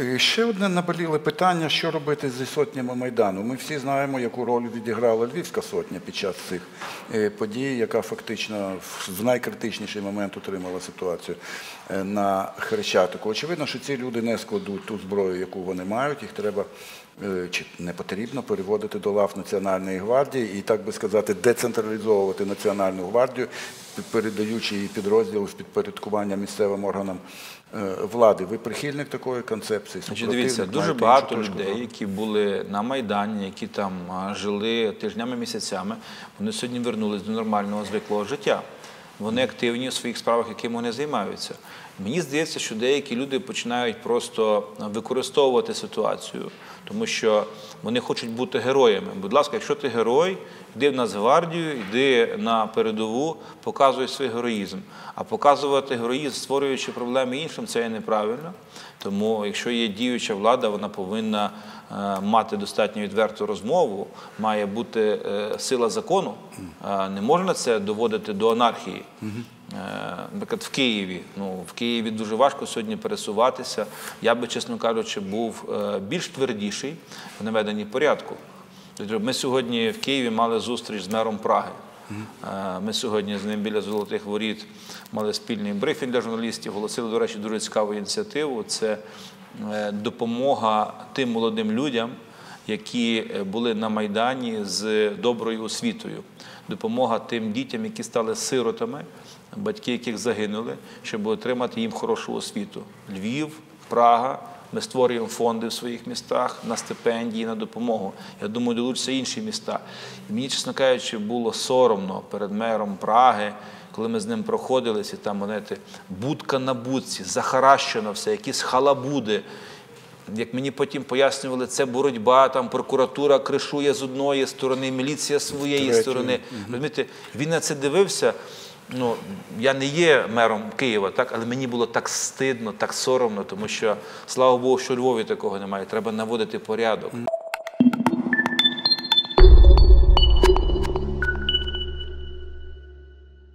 Е, Ще одне наболіле питання, що робити зі сотнями Майдану. Ми всі знаємо, яку роль відіграла Львівська сотня під час цих е, подій, яка фактично в- найкритичніший момент утримала ситуацію е, на Хрещатику. Очевидно, що ці люди не складуть ту зброю, яку вони мають, їх треба чи не потрібно переводити до лав Національної гвардії і, так би сказати, децентралізовувати Національну гвардію, передаючи її підрозділ з підпорядкування місцевим органам е, влади. Ви прихильник такої концепції? Значить, дивіться, дуже багато людей, які були на Майдані, які там жили тижнями, місяцями, вони сьогодні вернулись до нормального звиклого життя. Вони активні у своїх справах, якими вони займаються. Мені здається, що деякі люди починають просто використовувати ситуацію, тому що вони хочуть бути героями. Будь ласка, якщо ти герой, йди в Нацгвардію, йди на передову, показуй свій героїзм. А показувати героїзм, створюючи проблеми іншим, це є неправильно. Тому, якщо є діюча влада, вона повинна е, мати достатньо відверту розмову, має бути е, сила закону. Не можна це доводити до анархії. Е, Наприклад, в Києві. Ну, в Києві дуже важко сьогодні пересуватися. Я би, чесно кажучи, був е, більш твердіший в наведенні порядку. Тобто Ми сьогодні в Києві мали зустріч з мером Праги. Е, Ми сьогодні з ним біля Золотих Воріт мали спільний брифінг для журналістів. Голосили, до речі, дуже цікаву ініціативу. Це допомога тим молодим людям, які е, були на Майдані з доброю освітою. Допомога тим дітям, які стали сиротами, батьки яких загинули, щоб отримати їм хорошу освіту. Львів, Прага. Ми створюємо фонди в своїх містах на стипендії, на допомогу. Я думаю, долучаться інші міста. І мені, чесно кажучи, було соромно перед мером Праги, коли ми з ним проходилися, там знаєте, будка на будці, захаращено все, якісь халабуди. Як мені потім пояснювали, це боротьба, там прокуратура кришує з одної сторони, міліція з своєї сторони. Розумієте, він на це дивився. Ну, я не є мером Києва, так, але мені було так стидно, так соромно, тому що слава Богу, що у Львові такого немає. Треба наводити порядок.